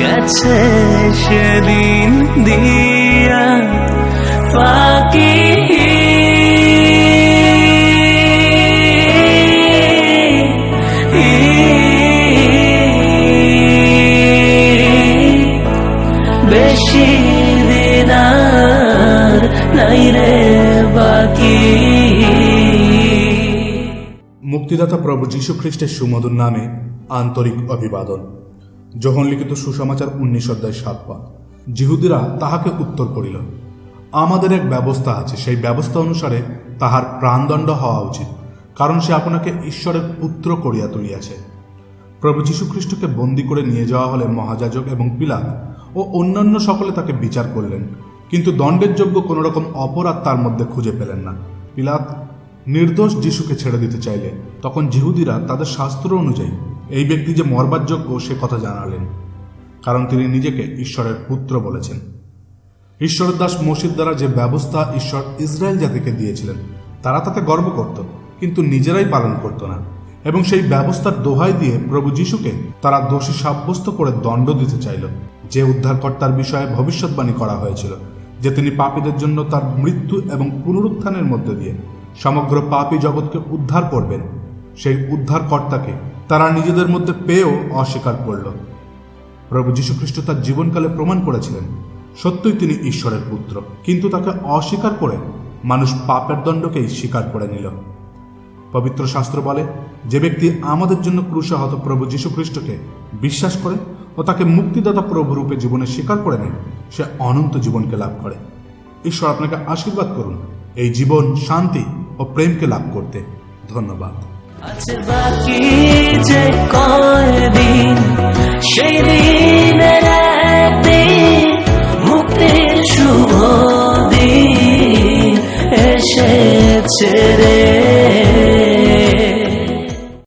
গেছে সেদিন দিয়া ফাঁকি। বেশি দিন আর নাই রে বাকি। মুক্তিদাতা প্রভু যীশু খ্রিস্টের সুমধুর নামে আন্তরিক অভিবাদন। যখন লিখিত সুসমাচার উনিশ অধ্যায় সাত পদ জিহুদিরা তাহাকে উত্তর করিল, আমাদের এক ব্যবস্থা আছে, সেই ব্যবস্থা অনুসারে তাহার প্রাণদণ্ড হওয়া উচিত, কারণ সে আপনাকে ঈশ্বরের পুত্র করিয়া তুলিয়াছে। প্রভু যীশু খ্রিস্টকে বন্দি করে নিয়ে যাওয়া হলে মহাযাজক এবং পিলাত ও অন্যান্য সকলে তাকে বিচার করলেন, কিন্তু দণ্ডের যোগ্য কোনোরকম অপরাধ তার মধ্যে খুঁজে পেলেন না। পিলাত নির্দোষ যিশুকে ছেড়ে দিতে চাইলে, তখন জিহুদিরা তাদের শাস্ত্র অনুযায়ী এই ব্যক্তি যে মরবার যোগ্য সে কথা জানালেন, কারণ তিনি নিজেকে ঈশ্বরের পুত্র বলেছেন। ঈশ্বরের দাস মসিদ দ্বারা যে ব্যবস্থা ঈশ্বর ইসরায়েল জাতিকে দিয়েছিলেন, তারা তাতে গর্ব করত, কিন্তু নিজেরাই পালন করত না এবং সেই ব্যবস্থার দোহাই দিয়ে প্রভু যিশুকে তারা দোষী সাব্যস্ত করে দণ্ড দিতে চাইল, যে উদ্ধারকর্তার বিষয়ে ভবিষ্যৎবাণী করা হয়েছিল, যে তিনি পাপীদের জন্য তার মৃত্যু এবং পুনরুত্থানের মধ্যে দিয়ে সমগ্র পাপী জগৎকে উদ্ধার করবেন। সেই উদ্ধারকর্তাকে তারা নিজেদের মধ্যে পেয়েও অস্বীকার করল। প্রভু যীশুখ্রিস্ট তার জীবনকালে প্রমাণ করেছিলেন, সত্যই তিনি ঈশ্বরের পুত্র। কিন্তু তাকে অস্বীকার করে মানুষ পাপের দণ্ডকেই স্বীকার করে নিল। পবিত্র শাস্ত্র বলে, যে ব্যক্তি আমাদের জন্য ক্রুশাহত প্রভু যীশুখ্রিস্টকে বিশ্বাস করে ও তাকে মুক্তিদাতা প্রভু রূপে জীবনে স্বীকার করে নেয়, সে অনন্ত জীবনকে লাভ করে। ঈশ্বর আপনাকে আশীর্বাদ করুন। এই জীবন শান্তি ও প্রেমকে লাভ করতে। ধন্যবাদ। আজ বাকি যে কয়দিন, সেই দিনের একদিন মুক্তির শুভ দিন এসেছে রে।